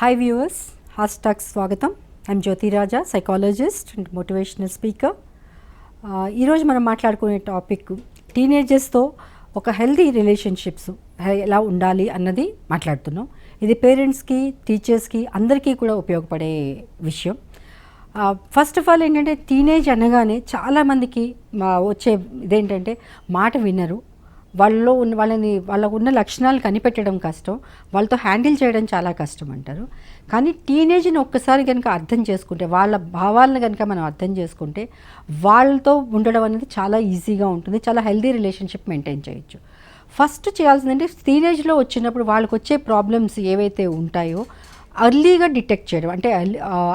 Hi viewers హాస్టాక్ స్వాగతం I'm Jyothiraja psychologist and motivational speaker ఈరోజు మనం మాట్లాడుకునే టాపిక్ టీనేజర్స్తో ఒక హెల్దీ రిలేషన్షిప్స్ ఎలా ఉండాలి అన్నది మాట్లాడుతున్నాం. ఇది పేరెంట్స్కి టీచర్స్కి అందరికీ కూడా ఉపయోగపడే విషయం. ఫస్ట్ ఆఫ్ ఆల్ ఏంటంటే టీనేజ్ అనగానే చాలామందికి మా వచ్చే ఇదేంటంటే మాట వినరు. వాళ్ళలో ఉన్న వాళ్ళని వాళ్ళకు ఉన్న లక్షణాలు కనిపెట్టడం కష్టం. వాళ్ళతో హ్యాండిల్ చేయడం చాలా కష్టం అంటారు. కానీ టీనేజ్ని ఒక్కసారి కనుక అర్థం చేసుకుంటే వాళ్ళ భావాలను కనుక మనం అర్థం చేసుకుంటే వాళ్ళతో ఉండడం అనేది చాలా ఈజీగా ఉంటుంది. చాలా హెల్దీ రిలేషన్షిప్ మెయింటైన్ చేయొచ్చు. ఫస్ట్ చేయాల్సిందంటే టీనేజ్లో వచ్చినప్పుడు వాళ్ళకి వచ్చే ప్రాబ్లమ్స్ ఏవైతే ఉంటాయో అర్లీగా డిటెక్ట్ చేయడం. అంటే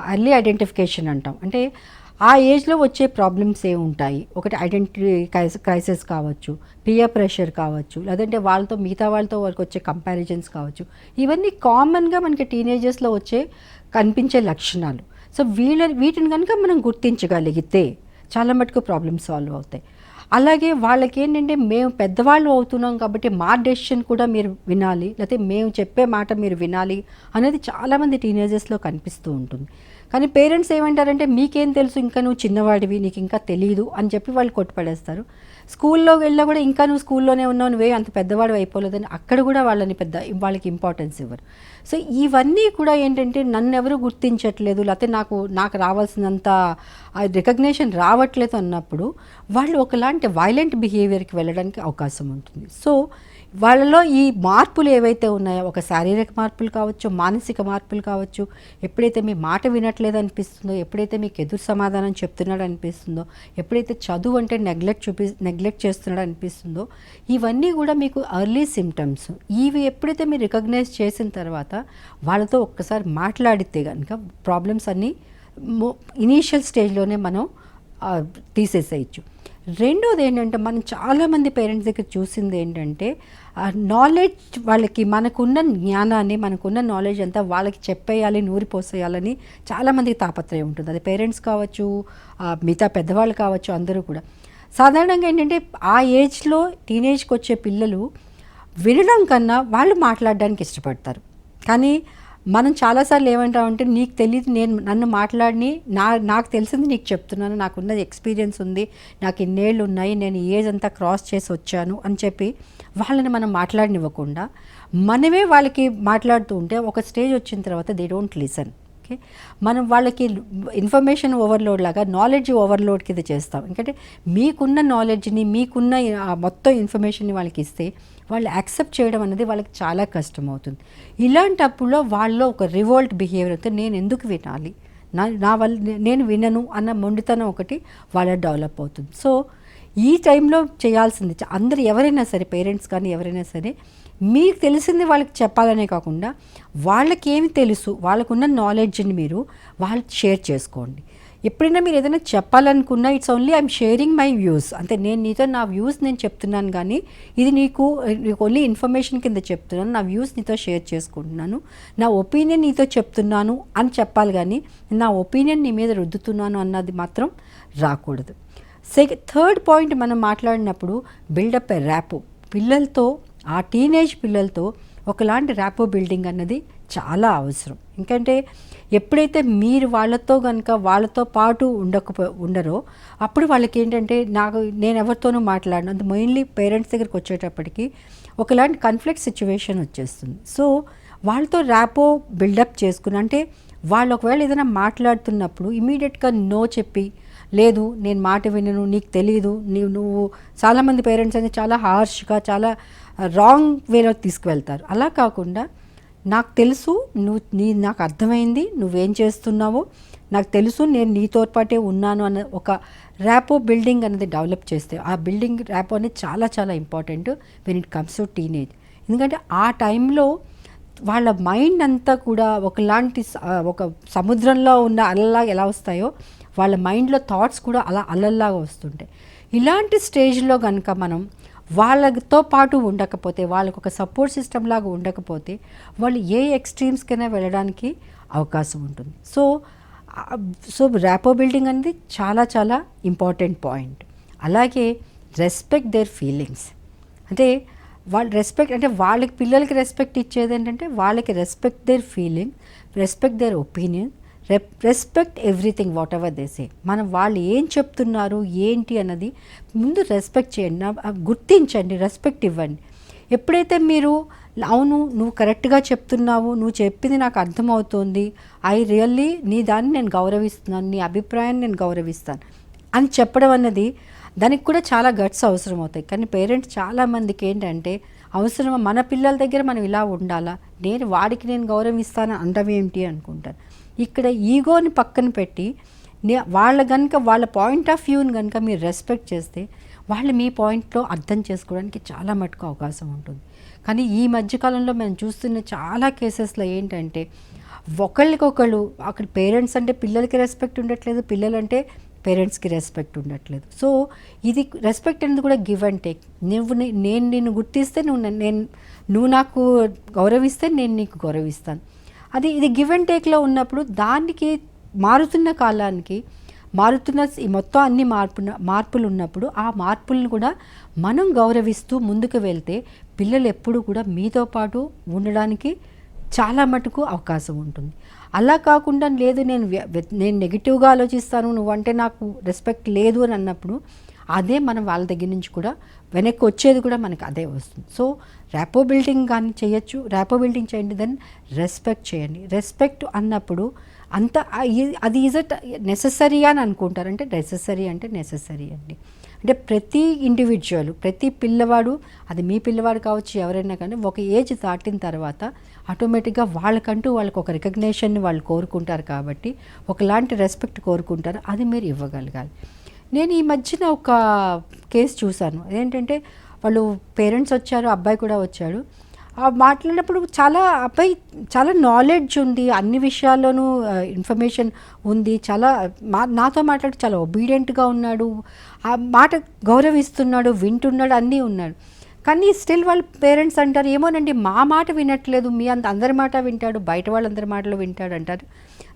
అర్లీ ఐడెంటిఫికేషన్ అంటాం. అంటే ఆ ఏజ్లో వచ్చే ప్రాబ్లమ్స్ ఏ ఉంటాయి? ఒకటి ఐడెంటిటీ క్రైసిస్ కావచ్చు పియర్ ప్రెషర్ కావచ్చు లేదంటే వాళ్ళతో మిగతా వాళ్ళతో వాళ్ళకి వచ్చే కంపారిజన్స్ కావచ్చు. ఇవన్నీ కామన్గా మనకి టీనేజర్స్లో వచ్చే కనిపించే లక్షణాలు. సో వీళ్ళ వీటిని కనుక మనం గుర్తించగలిగితే చాలా మటుకు ప్రాబ్లమ్స్ సాల్వ్ అవుతాయి. అలాగే వాళ్ళకి ఏంటంటే మేము పెద్దవాళ్ళు అవుతున్నాం కాబట్టి మా డెసిషన్ కూడా మీరు వినాలి లేకపోతే మేము చెప్పే మాట మీరు వినాలి అనేది చాలామంది టీనేజర్స్లో కనిపిస్తూ ఉంటుంది. కానీ పేరెంట్స్ ఏమంటారంటే మీకేం తెలుసు? ఇంకా నువ్వు చిన్నవాడివి నీకు ఇంకా తెలియదు అని చెప్పి వాళ్ళు కొట్టుపడేస్తారు. స్కూల్లో వెళ్ళినా కూడా ఇంకా నువ్వు స్కూల్లోనే ఉన్నావు నువ్వే అంత పెద్దవాడు అయిపోలేదని అక్కడ కూడా వాళ్ళని పెద్ద వాళ్ళకి ఇంపార్టెన్స్ ఇవ్వరు. సో ఇవన్నీ కూడా ఏంటంటే నన్ను ఎవరు గుర్తించట్లేదు లేకపోతే నాకు నాకు రావాల్సినంత రికగ్నేషన్ రావట్లేదు అన్నప్పుడు వాళ్ళు ఒకలాంటి వైలెంట్ బిహేవియర్కి వెళ్ళడానికి అవకాశం ఉంటుంది. సో వాళ్ళలో ఈ మార్పులు ఏవైతే ఉన్నాయో ఒక శారీరక మార్పులు కావచ్చు మానసిక మార్పులు కావచ్చు ఎప్పుడైతే మీ మాట వినట్లేదు అనిపిస్తుందో ఎప్పుడైతే మీకు ఎదురు సమాధానం చెప్తున్నాడు అనిపిస్తుందో ఎప్పుడైతే చదువు అంటే నెగ్లెక్ట్ చూపి నెగ్లెక్ట్ చేస్తున్నాడు అనిపిస్తుందో ఇవన్నీ కూడా మీకు అర్లీ సిమ్టమ్స్ ఇవి ఎప్పుడైతే మీరు రికగ్నైజ్ చేసిన తర్వాత వాళ్ళతో ఒక్కసారి మాట్లాడితే కనుక ప్రాబ్లమ్స్ అన్నీ ఇనీషియల్ స్టేజ్లోనే మనం తీసేసేయచ్చు. రెండోది ఏంటంటే మనం చాలామంది పేరెంట్స్ దగ్గర చూసింది ఏంటంటే నాలెడ్జ్ వాళ్ళకి మనకున్న జ్ఞానాన్ని మనకున్న నాలెడ్జ్ అంతా వాళ్ళకి చెప్పేయాలి నూరిపోసేయాలని చాలామందికి తాపత్రయం ఉంటుంది. అది పేరెంట్స్ కావచ్చు మిగతా పెద్దవాళ్ళు కావచ్చు అందరూ కూడా. సాధారణంగా ఏంటంటే ఆ ఏజ్లో టీనేజ్కి వచ్చే పిల్లలు వినడం కన్నా వాళ్ళు మాట్లాడడానికి ఇష్టపడతారు. కానీ మనం చాలాసార్లు ఏమంటామంటే నీకు తెలియదు నేను నన్ను మాట్లాడిని నా నాకు తెలిసింది నీకు చెప్తున్నాను నాకున్నది ఎక్స్పీరియన్స్ ఉంది నాకు ఇన్నేళ్ళు ఉన్నాయి నేను ఏజ్ అంతా క్రాస్ చేసి వచ్చాను అని చెప్పి వాళ్ళని మనం మాట్లాడనివ్వకుండా మనమే వాళ్ళకి మాట్లాడుతూ ఉంటే ఒక స్టేజ్ వచ్చిన తర్వాత దే డోంట్ లిసన్. ఓకే? మనం వాళ్ళకి ఇన్ఫర్మేషన్ ఓవర్లోడ్ లాగా నాలెడ్జ్ ఓవర్లోడ్ కింద చేస్తాం. ఎందుకంటే మీకున్న నాలెడ్జ్ని మీకున్న మొత్తం ఇన్ఫర్మేషన్ని వాళ్ళకి ఇస్తే వాళ్ళు యాక్సెప్ట్ చేయడం అనేది వాళ్ళకి చాలా కష్టం అవుతుంది ఇలాంటప్పుడు వాళ్ళలో ఒక రివోల్ట్ బిహేవియర్ అయితే నేను ఎందుకు వినాలి? నా నా వల్ల నేను వినను అన్న మొండితనం ఒకటి వాళ్ళ డెవలప్ అవుతుంది. సో ఈ టైంలో చేయాల్సింది అందరు ఎవరైనా సరే పేరెంట్స్ కానీ ఎవరైనా సరే మీకు తెలిసింది వాళ్ళకి చెప్పాలనే కాకుండా వాళ్ళకి ఏమి తెలుసు వాళ్ళకున్న నాలెడ్జ్ని మీరు వాళ్ళు షేర్ చేసుకోండి. ఎప్పుడైనా మీరు ఏదైనా చెప్పాలనుకున్నా it's only I'm sharing my views. అంటే నేను నీతో నా వ్యూస్ నేను చెప్తున్నాను కానీ ఇది నీకు నీకు ఓన్లీ ఇన్ఫర్మేషన్ కింద చెప్తున్నాను నా వ్యూస్ నీతో షేర్ చేసుకుంటున్నాను నా ఒపీనియన్ నీతో చెప్తున్నాను అని చెప్పాలి కానీ నా ఒపీనియన్ నీ మీద రుద్దుతున్నాను అన్నది మాత్రం రాకూడదు. సెక థర్డ్ పాయింట్ మనం మాట్లాడినప్పుడు బిల్డప్ ఎ ర్యాపో పిల్లలతో ఆ టీనేజ్ పిల్లలతో ఒకలాంటి ర్యాపో బిల్డింగ్ అన్నది చాలా అవసరం. ఎందుకంటే ఎప్పుడైతే మీరు వాళ్ళతో కనుక వాళ్ళతో పాటు ఉండకపో ఉండరో అప్పుడు వాళ్ళకి ఏంటంటే నాకు నేను ఎవరితోనూ మాట్లాడను. అంత మెయిన్లీ పేరెంట్స్ దగ్గరికి వచ్చేటప్పటికి ఒకలాంటి కన్ఫ్లిక్ట్ సిచ్యువేషన్ వచ్చేస్తుంది. సో వాళ్ళతో ర్యాపో బిల్డప్ చేసుకుని అంటే వాళ్ళు ఒకవేళ ఏదైనా మాట్లాడుతున్నప్పుడు ఇమీడియట్గా నో చెప్పి లేదు నేను మాట వినను నీకు తెలియదు నీవు నువ్వు చాలామంది పేరెంట్స్ అనేది చాలా హార్ష్గా చాలా రాంగ్ వేలో తీసుకువెళ్తారు. అలా కాకుండా నాకు తెలుసు నువ్వు నీ నాకు అర్థమైంది నువ్వేం చేస్తున్నావో నాకు తెలుసు నేను నీతో పాటే ఉన్నాను అన్న ఒక ర్యాపో బిల్డింగ్ అనేది డెవలప్ చేస్తే ఆ బిల్డింగ్ ర్యాపో అనేది చాలా చాలా important when it comes to teenage ఎందుకంటే ఆ టైంలో వాళ్ళ మైండ్ అంతా కూడా ఒకలాంటి ఒక సముద్రంలో ఉన్న అలలా ఎలా వస్తాయో వాళ్ళ మైండ్లో థాట్స్ కూడా అలా అలల్లాగా వస్తుంటాయి. ఇలాంటి స్టేజ్లో కనుక మనం వాళ్ళతో పాటు ఉండకపోతే వాళ్ళకు ఒక సపోర్ట్ సిస్టమ్ లాగా ఉండకపోతే వాళ్ళు ఏ ఎక్స్ట్రీమ్స్కైనా వెళ్ళడానికి అవకాశం ఉంటుంది. సో సో ర్యాపో బిల్డింగ్ అనేది చాలా చాలా ఇంపార్టెంట్ పాయింట్. అలాగే రెస్పెక్ట్ దేర్ ఫీలింగ్స్. అంటే వాళ్ళు రెస్పెక్ట్ అంటే వాళ్ళకి పిల్లలకి రెస్పెక్ట్ ఇచ్చేది ఏంటంటే వాళ్ళకి respect their feeling respect their opinion respect everything whatever they say మనం వాళ్ళు ఏం చెప్తున్నారు ఏంటి అన్నది ముందు రెస్పెక్ట్ చేయండి. గుర్తించండి రెస్పెక్ట్ ఇవ్వండి. ఎప్పుడైతే మీరు అవును నువ్వు కరెక్ట్గా చెప్తున్నావు నువ్వు చెప్పింది నాకు అర్థమవుతోంది ఐ రియల్లీ నీ దాన్ని నేను గౌరవిస్తున్నాను నీ అభిప్రాయాన్ని నేను గౌరవిస్తాను అని చెప్పడం అన్నది దానికి కూడా చాలా గట్స్ అవసరం అవుతాయి. కానీ పేరెంట్స్ చాలామందికి ఏంటంటే అవసరం మన పిల్లల దగ్గర మనం ఇలా ఉండాలా? నేను వాడికి నేను గౌరవిస్తాను అనడం ఏంటి అనుకుంటాను ఇక్కడ ఈగోని పక్కన పెట్టి నే- వాళ్ళ కనుక వాళ్ళ పాయింట్ ఆఫ్ వ్యూని కనుక మీరు రెస్పెక్ట్ చేస్తే వాళ్ళు మీ పాయింట్లో అర్థం చేసుకోవడానికి చాలా మటుకు అవకాశం ఉంటుంది. కానీ ఈ మధ్యకాలంలో మేము చూస్తున్న చాలా కేసెస్లో ఏంటంటే ఒకళ్ళకొకళ్ళు అక్కడ పేరెంట్స్ అంటే పిల్లలకి రెస్పెక్ట్ ఉండట్లేదు పిల్లలంటే పేరెంట్స్కి రెస్పెక్ట్ ఉండట్లేదు. సో ఇది రెస్పెక్ట్ అనేది కూడా గివ్ అండ్ టేక్ నువ్వు నేను నిన్ను గుర్తిస్తే నువ్వు నేను నువ్వు నాకు గౌరవిస్తే నేను నీకు గౌరవిస్తాను. అది ఇది గివ్ అండ్ టేక్లో ఉన్నప్పుడు దానికి మారుతున్న కాలానికి మారుతున్న ఈ మొత్తం అన్ని మార్పు మార్పులు ఉన్నప్పుడు ఆ మార్పులను కూడా మనం గౌరవిస్తూ ముందుకు వెళ్తే పిల్లలు ఎప్పుడు కూడా మీతో పాటు ఉండడానికి చాలా మటుకు అవకాశం ఉంటుంది. అలా కాకుండా లేదు నేను వ్య- నేను నెగిటివ్గా ఆలోచిస్తాను నువ్వంటే నాకు రెస్పెక్ట్ లేదు అని అన్నప్పుడు అదే మనం వాళ్ళ దగ్గర నుంచి కూడా వెనక్కి వచ్చేది కూడా మనకి అదే వస్తుంది. సో ర్యాపో బిల్డింగ్ కానీ చేయొచ్చు. ర్యాపో బిల్డింగ్ చేయండి దెన్ రెస్పెక్ట్ చేయండి. రెస్పెక్ట్ అన్నప్పుడు అంత ఈ- అది ఈజ్ అట్ నెససరీ అని అనుకుంటారు. అంటే నెససరీ అంటే నెససరీ అండి. అంటే ప్రతి ఇండివిజువల్ ప్రతి పిల్లవాడు అది మీ పిల్లవాడు కావచ్చు ఎవరైనా కానీ ఒక ఏజ్ దాటిన తర్వాత ఆటోమేటిక్గా వాళ్ళకంటూ వాళ్ళకి ఒక రికగ్నేషన్ని వాళ్ళు కోరుకుంటారు కాబట్టి ఒకలాంటి రెస్పెక్ట్ కోరుకుంటారు. అది మీరు ఇవ్వగలగాలి. నేను ఈ మధ్యన ఒక కేసు చూశాను. ఏంటంటే వాళ్ళు పేరెంట్స్ వచ్చారు అబ్బాయి కూడా వచ్చాడు. ఆ మాట్లాడినప్పుడు చాలా అబ్బాయి చాలా నాలెడ్జ్ ఉంది అన్ని విషయాల్లోనూ ఇన్ఫర్మేషన్ ఉంది చాలా మా నాతో మాట్లాడి చాలా ఒబీడియంట్గా ఉన్నాడు. ఆ మాట గౌరవిస్తున్నాడు వింటున్నాడు అన్నీ ఉన్నాడు. కానీ స్టిల్ వాళ్ళ పేరెంట్స్ అంటారు ఏమోనండి మా మాట వినట్లేదు మీ అంత అందరి మాట వింటాడు బయట వాళ్ళందరి మాటలు వింటాడు అంటారు.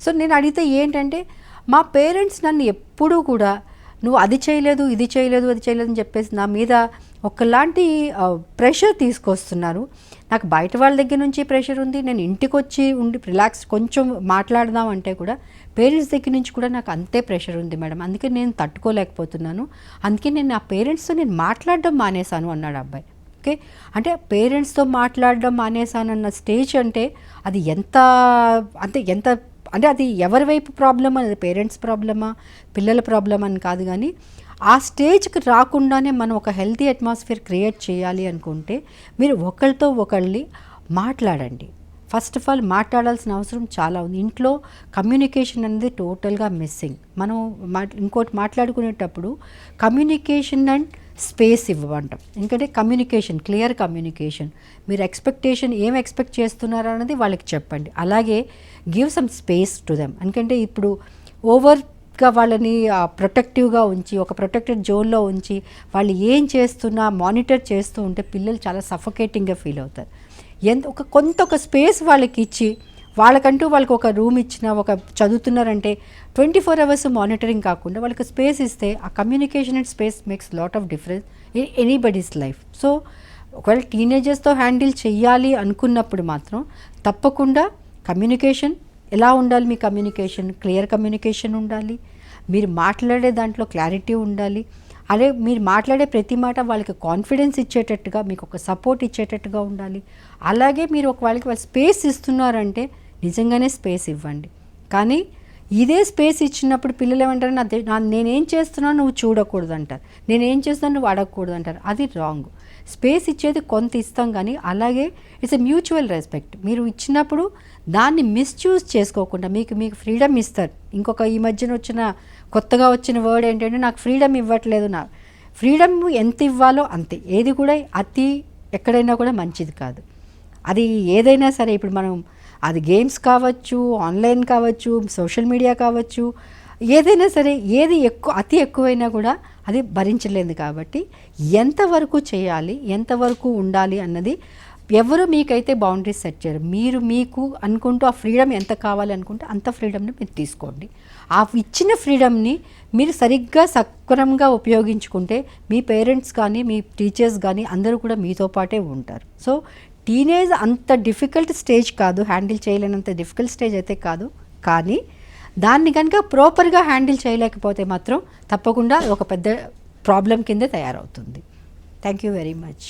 సో నేను అడిగితే ఏంటంటే మా పేరెంట్స్ నన్ను ఎప్పుడూ కూడా నువ్వు అది చేయలేదు ఇది చేయలేదు అది చేయలేదు అని చెప్పేసి నా మీద ఒకలాంటి ప్రెషర్ తీసుకొస్తున్నారు. నాకు బయట వాళ్ళ దగ్గర నుంచి ప్రెషర్ ఉంది. నేను ఇంటికి వచ్చి ఉండి రిలాక్స్ కొంచెం మాట్లాడదాం అంటే కూడా పేరెంట్స్ దగ్గర నుంచి కూడా నాకు అంతే ప్రెషర్ ఉంది మేడం. అందుకే నేను తట్టుకోలేకపోతున్నాను. అందుకే నేను నా పేరెంట్స్తో నేను మాట్లాడడం మానేశాను అన్నాడు అబ్బాయి. ఓకే? అంటే పేరెంట్స్తో మాట్లాడడం మానేశానన్న స్టేజ్ అంటే అది ఎంత అంటే ఎంత అంటే అది ఎవరి వైపు ప్రాబ్లమ్ అనేది పేరెంట్స్ ప్రాబ్లమా పిల్లల ప్రాబ్లమ్ అని కాదు కానీ ఆ స్టేజ్కి రాకుండానే మనం ఒక హెల్తీ అట్మాస్ఫియర్ క్రియేట్ చేయాలి అనుకుంటే మీరు ఒకళ్ళతో ఒకళ్ళని మాట్లాడండి. ఫస్ట్ ఆఫ్ ఆల్ మాట్లాడాల్సిన అవసరం చాలా ఉంది. ఇంట్లో కమ్యూనికేషన్ అనేది టోటల్గా మిస్సింగ్ మనం మా ఇంకోటి మాట్లాడుకునేటప్పుడు కమ్యూనికేషన్ అండ్ స్పేస్ ఇవ్వమంటాం. ఎందుకంటే కమ్యూనికేషన్ క్లియర్ కమ్యూనికేషన్ మీరు ఎక్స్పెక్టేషన్ ఏం ఎక్స్పెక్ట్ చేస్తున్నారు అనేది వాళ్ళకి చెప్పండి. అలాగే give some space to them ఎందుకంటే ఇప్పుడు ఓవర్గా వాళ్ళని ప్రొటెక్టివ్గా ఉంచి ఒక ప్రొటెక్టెడ్ జోన్లో ఉంచి వాళ్ళు ఏం చేస్తున్నా మానిటర్ చేస్తూ ఉంటే పిల్లలు చాలా సఫకేటింగ్గా ఫీల్ అవుతారు. ఎంత ఒక కొంత ఒక స్పేస్ వాళ్ళకి ఇచ్చి వాళ్ళకంటూ వాళ్ళకి ఒక రూమ్ ఇచ్చిన ఒక చదువుతున్నారంటే ట్వంటీ ఫోర్ అవర్స్ మానిటరింగ్ కాకుండా వాళ్ళకి స్పేస్ ఇస్తే ఆ communication and space makes lot of difference in anybody's life so ఒకవేళ టీనేజర్స్తో హ్యాండిల్ చేయాలి అనుకున్నప్పుడు మాత్రం తప్పకుండా కమ్యూనికేషన్ ఎలా ఉండాలి మీ కమ్యూనికేషన్? క్లియర్ కమ్యూనికేషన్ ఉండాలి. మీరు మాట్లాడే దాంట్లో క్లారిటీ ఉండాలి. అదే మీరు మాట్లాడే ప్రతి మాట వాళ్ళకి కాన్ఫిడెన్స్ ఇచ్చేటట్టుగా మీకు ఒక సపోర్ట్ ఇచ్చేటట్టుగా ఉండాలి. అలాగే మీరు ఒక వాళ్ళకి వాళ్ళు స్పేస్ ఇస్తున్నారంటే నిజంగానే స్పేస్ ఇవ్వండి. కానీ ఇదే స్పేస్ ఇచ్చినప్పుడు పిల్లలు ఏమంటారు నా నా- నేనేం చేస్తున్నాను నువ్వు చూడకూడదు అంటారు నేనేం చేస్తున్నాను నువ్వు అడగకూడదు అంటారు అది రాంగ్ స్పేస్ ఇచ్చేది కొంత ఇస్తాం కానీ అలాగే ఇట్స్ ఎ మ్యూచువల్ రెస్పెక్ట్ మీరు ఇచ్చినప్పుడు దాన్ని మిస్యూజ్ చేసుకోకుండా మీకు మీకు ఫ్రీడమ్ ఇస్తారు. ఇంకొక ఈ మధ్యన వచ్చిన కొత్తగా వచ్చిన వర్డ్ ఏంటంటే నాకు ఫ్రీడమ్ ఇవ్వట్లేదు నా. ఫ్రీడమ్ ఎంత ఇవ్వాలో అంతే. ఏది కూడా అతి ఎక్కడైనా కూడా మంచిది కాదు. అది ఏదైనా సరే ఇప్పుడు మనం అది గేమ్స్ కావచ్చు ఆన్లైన్ కావచ్చు సోషల్ మీడియా కావచ్చు ఏదైనా సరే ఏది ఎక్కువ అతి ఎక్కువైనా కూడా అది భరించలేదు కాబట్టి ఎంతవరకు చేయాలి ఎంతవరకు ఉండాలి అన్నది ఎవరు మీకైతే బౌండరీస్ సెట్ చేయరు మీరు మీకు అనుకుంటూ ఆ ఫ్రీడమ్ ఎంత కావాలి అనుకుంటే అంత ఫ్రీడమ్ని మీరు తీసుకోండి. ఆ ఇచ్చిన ఫ్రీడమ్ని మీరు సరిగ్గా సక్రమంగా ఉపయోగించుకుంటే మీ పేరెంట్స్ కానీ మీ టీచర్స్ కానీ అందరూ కూడా మీతో పాటే ఉంటారు. సో టీనేజ్ అంత డిఫికల్ట్ స్టేజ్ కాదు హ్యాండిల్ చేయలేనంత డిఫికల్ట్ స్టేజ్ అయితే కాదు. కానీ దాన్ని కనుక ప్రాపర్గా హ్యాండిల్ చేయలేకపోతే మాత్రం తప్పకుండా ఒక పెద్ద ప్రాబ్లం కింద తయారవుతుంది. Thank you very much